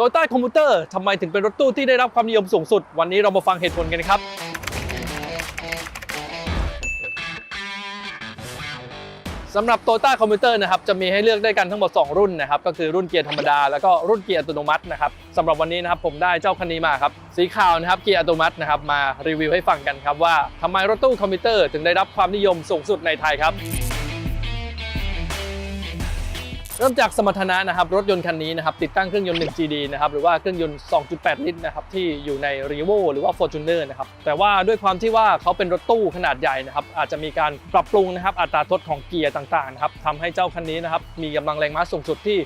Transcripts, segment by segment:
โตโยต้าคอมพิวเตอร์ทำไมถึงเป็นรถตู้ที่ได้รับความนิยมสูงสุด วันนี้เรามาฟังเหตุผลกันครับ สำหรับ t o y ต้าคอมพิวเตอร์นะครับจะมีให้เลือกได้กันทั้งหมด 2 รุ่นนะครับก็คือรุ่นเกียร์ธรรมดา แล้วก็รุ่นเกียร์อัตโนมัตินะครับสำหรับวันนี้นะครับผมได้เจ้าคันนี้มาครับสีขาวนะครับเกียร์อัตโนมัตินะครับมารีวิวให้ฟังกันครับว่าทำไมรถตู้คอมพิวเตอร์ถึงได้รับความนิยมสูงสุดในไทยครับ เริ่มจากสมรรถนะนะครับรถยนต์คันนี้นะครับติดตั้งเครื่องยนต์ 1GD นะครับหรือว่าเครื่องยนต์ 2.8 ลิตรนะครับที่อยู่ใน r e v o หรือว่า Fortuner นะครับแต่ว่าด้วยความที่ว่าเขาเป็นรถตู้ขนาดใหญ่นะครับอาจจะมีการปรับปรุงนะครับอัตราทดของเกียร์ต่างๆนะครับทำให้เจ้าคันนี้นะครับมีกำลังแรงม้าสูงสุดที่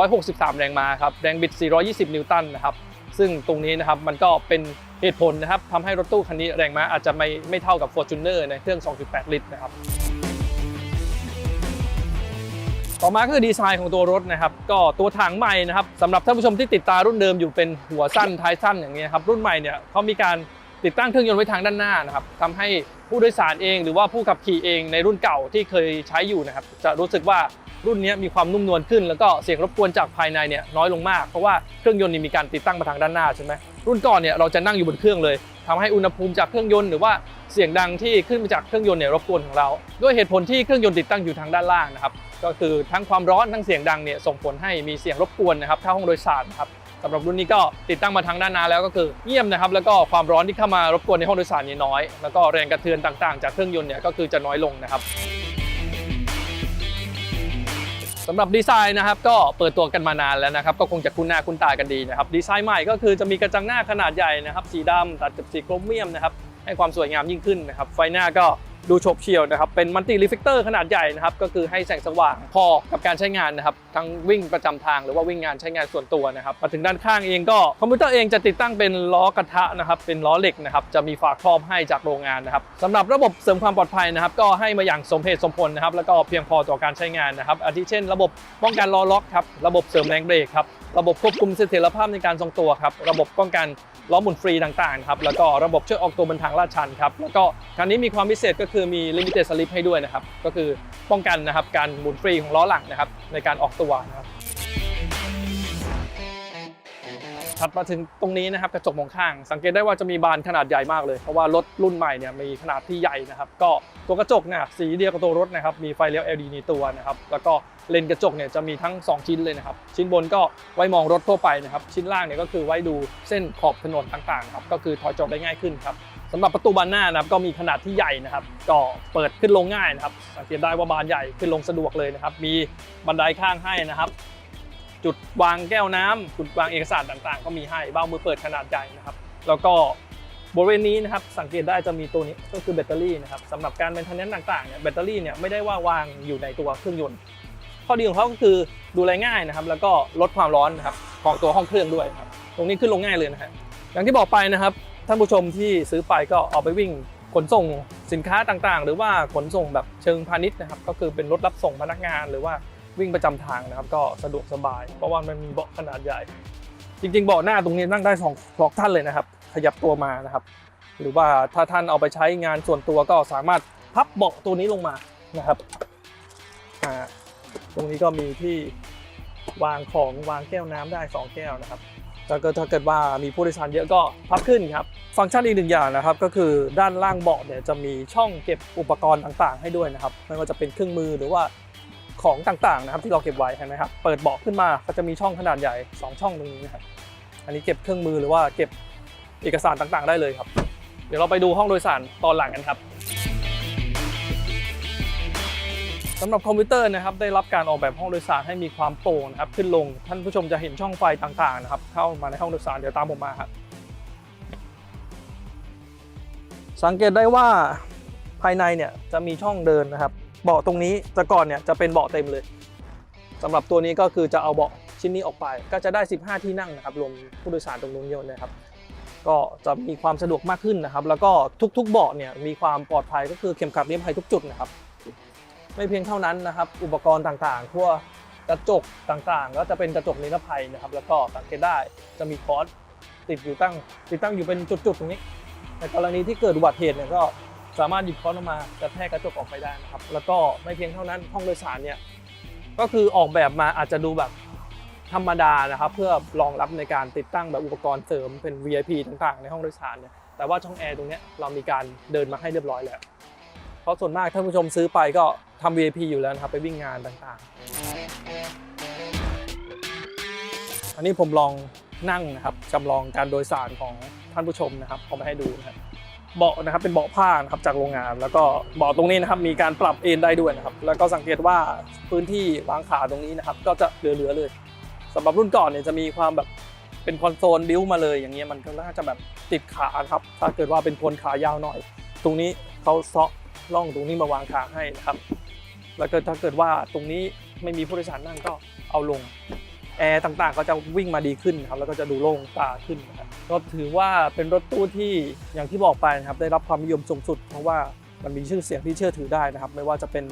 163 แรงม้าครับแรงบิด 420 นิวตันนะครับซึ่งตรงนี้นะครับมันก็เป็นเหตุผลนะครับทำให้รถตู้คันนี้แรงม้าอาจจะไม่ไม่เท่ากับ Fortuner ในเครื่อง 2.8 ลิตรนะครับ ต่อมาคือดีไซน์ของตัวรถนะครับก็ตัวถังใหม่นะครับสำหรับท่านผู้ชมที่ติดตารุ่นเดิมอยู่เป็นหัวสั้นท้ายสั้นอย่างนี้ยครับรุ่นใหม่เนี่ยเขามีการติดตั้งเครื่องยนต์ไว้ทางด้านหน้านะครับทำให้ผู้โดยสารเอง หรือว่าผู้ขับขี่เองในรุ่นเก่าที่เคยใช้อยู่นะครับจะรู้สึกว่ารุ่นนี้มีความนุ่มนวลขึ้น แล้วก็เสียงรบกวนจากภายในเนี่ยน้อยลงมากเพราะว่าเครื่องยนต์นี่มีการติดตั้งมาทางด้านหน้าใช่ไหมรุ่นก่อนเนี่ยเราจะนั่งอยู่บนเครื่องเลยทำให้อุณหภูมิจากเครื่องยนต์หรือว่าเสียงดังที่ขึ้นมาจากเครื่องยนต์เนี่ยรบกวนของเรา ด้วยเหตุผลที่เครื่องยนต์ติดตั้งอยู่ทางด้านล่างนะครับ ก็คือทั้งความร้อนทั้งเสียงดังเนี่ยส่งผลให้มีเสียงรบกวนนะครับถ้าห้องโดยสารครับสำหรับรุ่นนี้ก็ติดตั้งมาทางด้านหน้าแล้วก็คือเงียบนะครับแล้วก็ความร้อนที่เข้ามารบกวนในห้องโดยสารนี่น้อย แล้วก็แรงกระเทือนต่างๆ จากเครื่องยนต์เนี่ยก็คือจะน้อยลงนะครับสำหรับดีไซน์นะครับก็เปิดตัวกันมานานแล้วนะครับก็คงจะคุ้นหน้าคุ้นตากันดีนะครับดีไซน์ใหม่ก็คือจะมีกระจังหน้าขนาดใหญ่นะครับสีดำตัดกับสีโครเมียมนะครับให้ความสวยงามยิ่งขึ้นนะครับไฟหน้าก็ ดูโฉบเฉี่ยวนะครับ เป็นมัลติรีเฟกเตอร์ขนาดใหญ่นะครับ ก็คือให้แสงสว่างพอกับการใช้งานนะครับ ทั้งวิ่งประจำทางหรือว่าวิ่งงานใช้งานส่วนตัวนะครับ มาถึงด้านข้างเองก็คอมพิวเตอร์เองจะติดตั้งเป็นล้อกระทะนะครับ เป็นล้อเหล็กนะครับ จะมีฝาครอบให้จากโรงงานนะครับสำหรับระบบเสริมความปลอดภัยนะครับ ก็ให้มาอย่างสมเหตุสมผลนะครับ แล้วก็เพียงพอต่อการใช้งานนะครับ อาทิเช่น ระบบป้องกันล้อล็อกครับ ระบบเสริมแรงเบรกครับ ระบบควบคุมเสถียรภาพในการทรงตัวครับ ระบบป้องกันล้อหมุนฟรีต่างๆครับ แล้วก็ระบบช่วยออกตัวบนทางลาดชันครับ แล้วก็คันนี้มีความพิเศษก็คือมี limited slip ให้ด้วยนะครับ ก็คือป้องกันนะครับการหมุนฟรีของล้อหลังนะครับในการออกตัวนะครับถัดมาถึงตรงนี้นะครับกระจกมองข้าง สังเกตได้ว่าจะมีบานขนาดใหญ่มากเลย เพราะว่ารถรุ่นใหม่เนี่ยมีขนาดที่ใหญ่นะครับ ก็ตัวกระจกเนี่ยสีเดียวกับตัวรถนะครับ มีไฟเลี้ยว LED ในตัวนะครับ แล้วก็เลนกระจกเนี่ยจะมีทั้ง 2 ชิ้นเลยนะครับ ชิ้นบนก็ไว้มองรถทั่วไปนะครับ ชิ้นล่างเนี่ยก็คือไว้ดูเส้นขอบถนนต่างๆครับ ก็คือถอยจอดได้ง่ายขึ้นครับ สำหรับประตูบานหน้านะครับก็มีขนาดที่ใหญ่นะครับ ก็เปิดขึ้นลงง่ายนะครับสังเกตได้ว่าบานใหญ่ขึ้นลงสะดวกเลยนะครับ มีบันไดข้างให้นะครับ จุดวางแก้วน้ำจุดวางเอกสารต่างๆ ก็มีให้เบ้ามือเปิดขนาดใหญ่นะครับ แล้วก็บริเวณนี้นะครับสังเกตได้จะมีตัวนี้ก็คือแบตเตอรี่นะครับสำหรับการเป็นทันเนนต่างๆเนี่ยแบตเตอรี่เนี่ยไม่ได้ว่าวางอยู่ในตัวเครื่องยนต์ ข้อดีของเขาก็คือดูแลง่ายนะครับ แล้วก็ลดความร้อนนะครับของตัวห้องเครื่องด้วยครับตรงนี้ขึ้นลงง่ายเลยนะฮะอย่างที่บอกไปนะครับ ท่านผู้ชมที่ซื้อไปก็เอาไปวิ่งขนส่งสินค้าต่างๆ หรือว่าขนส่งแบบเชิงพาณิชย์นะครับ ก็คือเป็นรถรับส่งพนักงานหรือว่าวิ่งประจำทางนะครับ ก็สะดวกสบาย เพราะว่ามันมีเบาะขนาดใหญ่ จริงๆเบาะหน้าตรงนี้นั่งได้สองสองท่านเลยนะครับ ขยับตัวมานะครับ หรือว่าถ้าท่านเอาไปใช้งานส่วนตัวก็สามารถพับเบาะตัวนี้ลงมานะครับอ่าตรงนี้ก็มีที่วางของวางแก้วน้ำได้ 2 แก้วนะครับแล้วก็ถ้าเกิดว่ามีผู้โดยสารเยอะก็พับขึ้นครับ ฟังก์ชันอีกหนึ่งอย่างนะครับก็คือด้านล่างเบาะเนี่ยจะมีช่องเก็บอุปกรณ์ต่างๆ ให้ด้วยนะครับไม่ว่าจะเป็นเครื่องมือหรือว่าของต่างๆนะครับที่เราเก็บไว้เห็นไหมครับเปิดเบาะขึ้นมาก็จะมีช่องขนาดใหญ่ 2 ช่องตรงนี้นะครับอันนี้เก็บเครื่องมือหรือว่าเก็บเอกสารต่างๆ ได้เลยครับ เดี๋ยวเราไปดูห้องโดยสารตอนหลังกันครับสำหรับคอมพิวเตอร์นะครับได้รับการออกแบบห้องโดยสารให้มีความโปร่งนะครับขึ้นลงท่านผู้ชมจะเห็นช่องไฟต่างๆนะครับเข้ามาในห้องโดยสารเดี๋ยวตามผมมาครับ สังเกตได้ว่าภายในเนี่ยจะมีช่องเดินนะครับ เบาะตรงนี้แต่ก่อนเนี่ยจะเป็นเบาะเต็มเลยสำหรับตัวนี้ก็คือจะเอาเบาะชิ้นนี้ออกไป ก็จะได้ 15 ที่นั่งนะครับรวมผู้โดยสารตรงนู้นเยอะนะครับ ก็จะมีความสะดวกมากขึ้นนะครับ แล้วก็ทุกๆเบาะเนี่ยมีความปลอดภัยก็คือเข็มขัดนิรภัยทุกจุดนะครับ ไม่เพียงเท่านั้นนะครับ อุปกรณ์ต่างๆทั่วกระจกต่างๆ ก็จะเป็นกระจกนิรภัยนะครับ แล้วก็สังเกตได้จะมีคอร์สติดอยู่ตั้งติดตั้งอยู่เป็นจุดๆตรงนี้ ในกรณีที่เกิดอุบัติเหตุเนี่ยก็สามารถหยิบคอร์สออกมากระแทกกระจกออกไปได้นะครับ แล้วก็ไม่เพียงเท่านั้นห้องโดยสารเนี่ยก็คือออกแบบมาอาจจะดูแบบธรรมดานะครับ เพื่อรองรับในการติดตั้งแบบอุปกรณ์เสริมเป็น VIP ต่างๆ ในห้องโดยสารเนี่ยแต่ว่าช่องแอร์ตรงนี้เรามีการเดินมาให้เรียบร้อยแล้วเพราะส่วนมากท่านผู้ชมซื้อไปก็ทำ VIP อยู่แล้วนะครับไปวิ่งงานต่างๆ อันนี้ผมลองนั่งนะครับจำลองการโดยสารของ ท่านผู้ชมนะครับเอามาให้ดูนะครับเบาะนะครับเป็นเบาะผ้านะครับจากโรงงาน แล้วก็เบาะตรงนี้นะครับมีการปรับเอนได้ด้วยนะครับ แล้วก็สังเกตว่าพื้นที่วางขาตรงนี้นะครับ ก็จะเหลือๆเลยสำหรับรุ่นก่อนเนี่ยจะมีความแบบเป็นคอนโซลบิ้วมาเลยอย่างเงี้ยมันก็น่าจะแบบติดขาครับถ้าเกิดว่าเป็นคนขายาวหน่อย ตรงนี้เขาเซาะร่องตรงนี้มาวางขาให้นะครับ แล้วก็ถ้าเกิดว่าตรงนี้ไม่มีผู้โดยสารนั่งก็เอาลง แอร์ต่างๆ ก็จะวิ่งมาดีขึ้นครับแล้วก็จะดูโล่งตาขึ้นนะครับก็ถือว่าเป็นรถตู้ที่อย่างที่บอกไปนะครับได้รับความนิยมสูงสุด เพราะว่ามันมีชื่อเสียงที่เชื่อถือได้นะครับ ไม่ว่าจะเป็น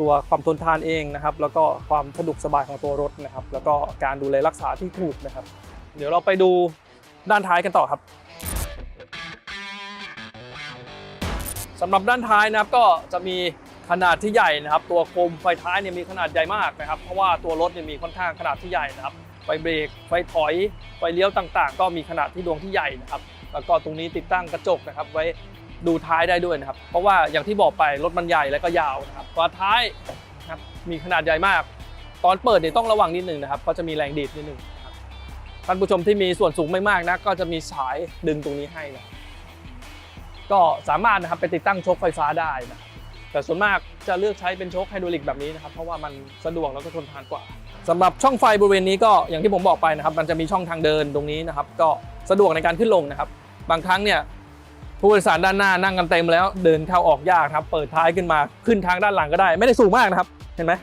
ตัวความทนทานเองนะครับ แล้วก็ความสะดวกสบายของตัวรถนะครับ แล้วก็การดูแลรักษาที่ถูกนะครับ เดี๋ยวเราไปดูด้านท้ายกันต่อครับสำหรับด้านท้ายนะครับก็จะมี ขนาดที่ใหญ่นะครับ ตัวโคมไฟท้ายเนี่ยมีขนาดใหญ่มากนะครับ เพราะว่าตัวรถเนี่ยมีค่อนข้างขนาดที่ใหญ่นะครับ ไฟเบรก ไฟถอย ไฟเลี้ยวต่างๆ ก็มีขนาดที่ดวงที่ใหญ่นะครับ แล้วก็ตรงนี้ติดตั้งกระจกนะครับ ไว้ดูท้ายได้ด้วยนะครับ เพราะว่าอย่างที่บอกไปรถมันใหญ่และก็ยาวนะครับฝาท้ายนะครับมีขนาดใหญ่มาก ตอนเปิดเนี่ยต้องระวังนิดนึงนะครับเพราะจะมีแรงดีดนิดนึงครับท่านผู้ชมที่มีส่วนสูงไม่มากนะก็จะมีสายดึงตรงนี้ให้นะก็สามารถนะครับไปติดตั้งชคไฟฟ้าได้นะ แต่ส่วนมากจะเลือกใช้เป็นโชคไฮดรอลิกแบบนี้นะครับ เพราะว่ามันสะดวกแล้วก็ทนทานกว่าสำหรับช่องไฟบริเวณนี้ก็อย่างที่ผมบอกไปนะครับ มันจะมีช่องทางเดินตรงนี้นะครับ ก็สะดวกในการขึ้นลงนะครับ บางครั้งเนี่ยผู้โดยสารด้านหน้านั่งกันเต็มแล้วเดินเข้าออกยากครับ เปิดท้ายขึ้นมาขึ้นทางด้านหลังก็ได้ ไม่ได้สูงมากนะครับ เห็นไหม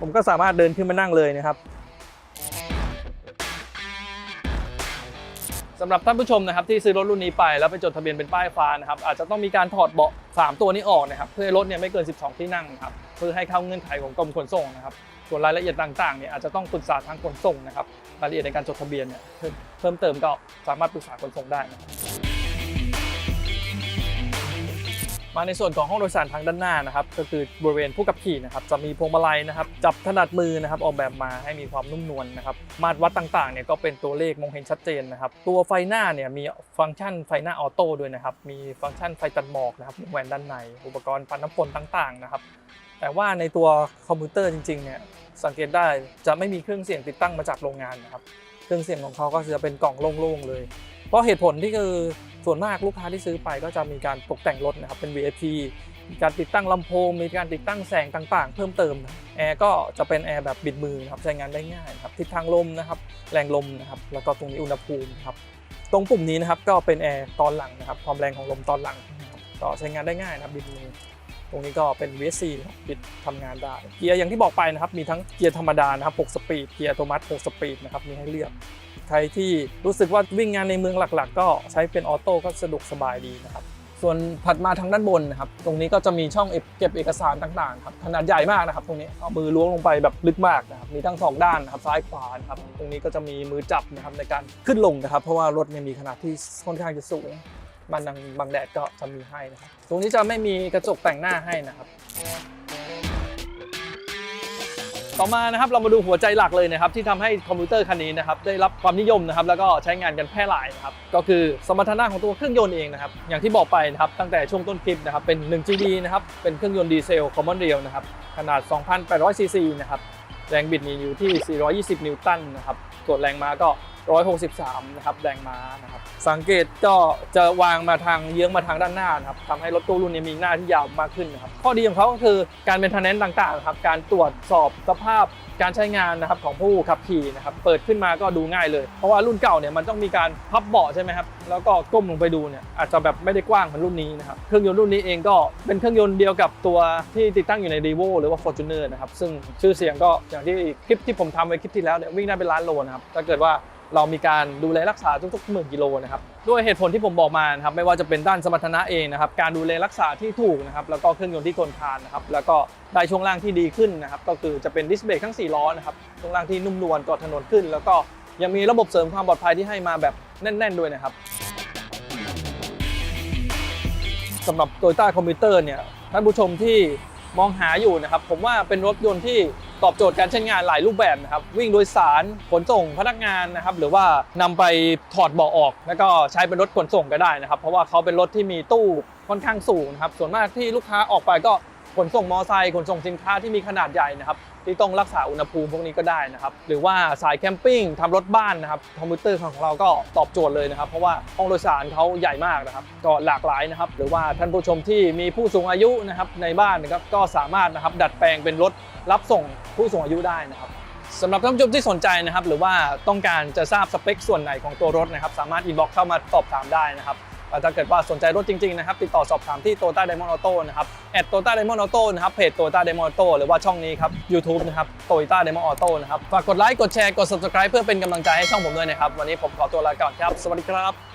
ผมก็สามารถเดินขึ้นมานั่งเลยนะครับ สำหรับท่านผู้ชมนะครับที่ซื้อรถรุ่นนี้ไปแล้วไปจดทะเบียนเป็นป้ายฟ้านะครับอาจจะต้องมีการถอดเบาะ 3 ตัวนี้ออกนะครับเพื่อให้รถเนี่ยไม่เกิน 12 ที่นั่งครับเพื่อให้เข้าเงื่อนไขของกรมขนส่งนะครับส่วนรายละเอียดต่างๆเนี่ยอาจจะต้องปรึกษาทางขนส่งนะครับรายละเอียดในการจดทะเบียนเนี่ยเพิ่มเพิ่มเติมก็สามารถปรึกษาขนส่งได้นะครับ มาในส่วนของห้องโดยสารทางด้านหน้านะครับก็คือบริเวณผู้ขับขี่นะครับจะมีพวงมาลัยนะครับจับถนัดมือนะครับออกแบบมาให้มีความนุ่มนวลนะครับมาตรวัดต่างๆเนี่ยก็เป็นตัวเลขมองเห็นชัดเจนนะครับตัวไฟหน้าเนี่ยมีฟังก์ชันไฟหน้าออโต้ด้วยนะครับมีฟังก์ชันไฟตัดหมอกนะครับแหวนด้านใน อุปกรณ์ปัดน้ำฝนต่างๆนะครับแต่ว่าในตัวคอมพิวเตอร์จริงๆเนี่ยสังเกตได้จะไม่มีเครื่องเสียงติดตั้งมาจากโรงงานนะครับเครื่องเสียงของเขาก็จะเป็นกล่องโล่งๆเลย เพราะเหตุผลที่คือ ส่วนมากลูกค้าที่ซื้อไปก็จะมีการตกแต่งรถนะครับเป็น VIP มีการติดตั้งลำโพง มีการติดตั้งแสงต่างๆ เพิ่มเติมแอร์ก็จะเป็นแอร์แบบบิดมือนะครับใช้งานได้ง่ายครับทิศทางลมนะครับแรงลมนะครับแล้วก็ตรงนี้อุณหภูมิครับตรงปุ่มนี้นะครับก็เป็นแอร์ตอนหลังนะครับความแรงของลมตอนหลังนะครับก็ใช้งานได้ง่ายนะครับบิดมือตรงนี้ก็เป็น VSC นะครับปิดทำงานได้ เกียร์อย่างที่บอกไปนะครับมีทั้งเกียร์ธรรมดานะครับ6สปีดเกียร์อัตโนมัติ6สปีดนะครับมีให้เลือก ใครที่รู้สึกว่าวิ่งงานในเมืองหลักๆ ก็ใช้เป็นออโต้ก็สะดวกสบายดีนะครับส่วนถัดมาทางด้านบนนะครับ ตรงนี้ก็จะมีช่องเก็บเอกสารต่างๆครับขนาดใหญ่มากนะครับ ตรงนี้เอามือล้วงลงไปแบบลึกมากนะครับมีทั้งสองด้านนะครับซ้ายขวานะครับตรงนี้ก็จะมีมือจับนะครับในการขึ้นลงนะครับ เพราะว่ารถเนี่ยมีขนาดที่ค่อนข้างจะสูงมันดังบางแดดก็จะมีให้นะครับ ตรงนี้จะไม่มีกระจกแต่งหน้าให้นะครับ ต่อมานะครับเรามาดูหัวใจหลักเลยนะครับที่ทำให้คอมพิวเตอร์คันนี้นะครับได้รับความนิยมนะครับแล้วก็ใช้งานกันแพร่หลายนะครับก็คือสมรรถนะของตัวเครื่องยนต์เองนะครับอย่างที่บอกไปนะครับตั้งแต่ช่วงต้นคลิปนะครับเป็น 1GD นะครับเป็นเครื่องยนต์ดีเซลคอมมอนเรียลนะครับขนาด 2,800ซีซีนะครับแรงบิดนี่อยู่ที่ 420 นิวตันนะครับส่วนแรงม้าก็ 163 นะครับแรงม้านะครับ สังเกตก็จะวางมาทางเยื้องมาทางด้านหน้านะครับทำให้รถตู้รุ่นนี้มีหน้าที่ยาวมากขึ้นนะครับ ข้อดีของเขาก็คือการเป็นทนแนนต่างๆนะครับ การตรวจสอบสภาพการใช้งานนะครับของผู้ขับขี่นะครับ เปิดขึ้นมาก็ดูง่ายเลย เพราะว่ารุ่นเก่าเนี่ยมันต้องมีการพับเบาะใช่ไหมครับ แล้วก็ก้มลงไปดูเนี่ยอาจจะแบบไม่ได้กว้างเหมือนรุ่นนี้นะครับ เครื่องยนต์รุ่นนี้เองก็เป็นเครื่องยนต์เดียวกับตัวที่ติดตั้งอยู่ใน r ีโวหรือว่า Fortuner นะครับ ซึ่งชื่อเสียงก็อย่างที่คลิปที่ผมทำไว้คลิปที่แล้วเนี่ยวิ่งได้เป็นล้านโลนะครับ ถ้าเกิดว่า เรามีการดูแลรักษาทุกๆหมื่นกิโลนะครับด้วยเหตุผลที่ผมบอกมานะครับไม่ว่าจะเป็นด้านสมรรถนะเองนะครับการดูแลรักษาที่ถูกนะครับแล้วก็เครื่องยนต์ที่ทนทานนะครับแล้วก็ได้ช่วงล่างที่ดีขึ้นนะครับก็คือจะเป็นดิสเบรกทั้ง4ล้อนะครับช่วงล่างที่นุ่มนวลกาะถนนขึ้น แล้วก็ยังมีระบบเสริมความปลอดภัยที่ให้มาแบบแน่น ๆ ด้วยนะครับสำหรับ Toyota Commuter เนี่ยท่านผู้ชมที่มองหาอยู่นะครับผมว่าเป็นรถยนต์ที่ ตอบโจทย์การใช้งานหลายรูปแบบนะครับวิ่งโดยสารขนส่งพนักงานนะครับหรือว่านำไปถอดเบาะออก แล้วก็ใช้เป็นรถขนส่งก็ได้นะครับ เพราะว่าเขาเป็นรถที่มีตู้ค่อนข้างสูงนะครับส่วนมากที่ลูกค้าออกไปก็ขนส่งมอไซค์ขนส่งสินค้าที่มีขนาดใหญ่นะครับ ที่ต้องรักษาอุณหภูมิพวกนี้ก็ได้นะครับ หรือว่าสายแคมปิ้งทำรถบ้านนะครับคอมพิวเตอร์ของเราก็ตอบโจทย์เลยนะครับ เพราะว่าห้องโดยสารเขาใหญ่มากนะครับก็หลากหลายนะครับ หรือว่าท่านผู้ชมที่มีผู้สูงอายุนะครับในบ้านนะครับก็สามารถนะครับดัดแปลงเป็นรถรับส่งผู้สูงอายุได้นะครับสำหรับท่านผู้ชมที่สนใจนะครับ หรือว่าต้องการจะทราบสเปคส่วนไหนของตัวรถนะครับ สามารถอินบ็อกเข้ามาสอบถามได้นะครับ ถ้าเกิดว่าสนใจรถจริงๆนะครับติดต่อสอบถามที่โตต้าไดมอนด์ออโต้นะครับแอดโตต้าไดมอนด์ออโต้นะครับเพจโตต้าไดมอนด์ออโต้หรือว่าช่องนี้ครับยูทูบนะครับโตต้าไดมอนด์ออโต้นะครับฝากกดไลค์กดแชร์กด subscribe เพื่อเป็นกำลังใจให้ช่องผมด้วยนะครับวันนี้ผมขอตัวลาก่อนครับ สวัสดีครับ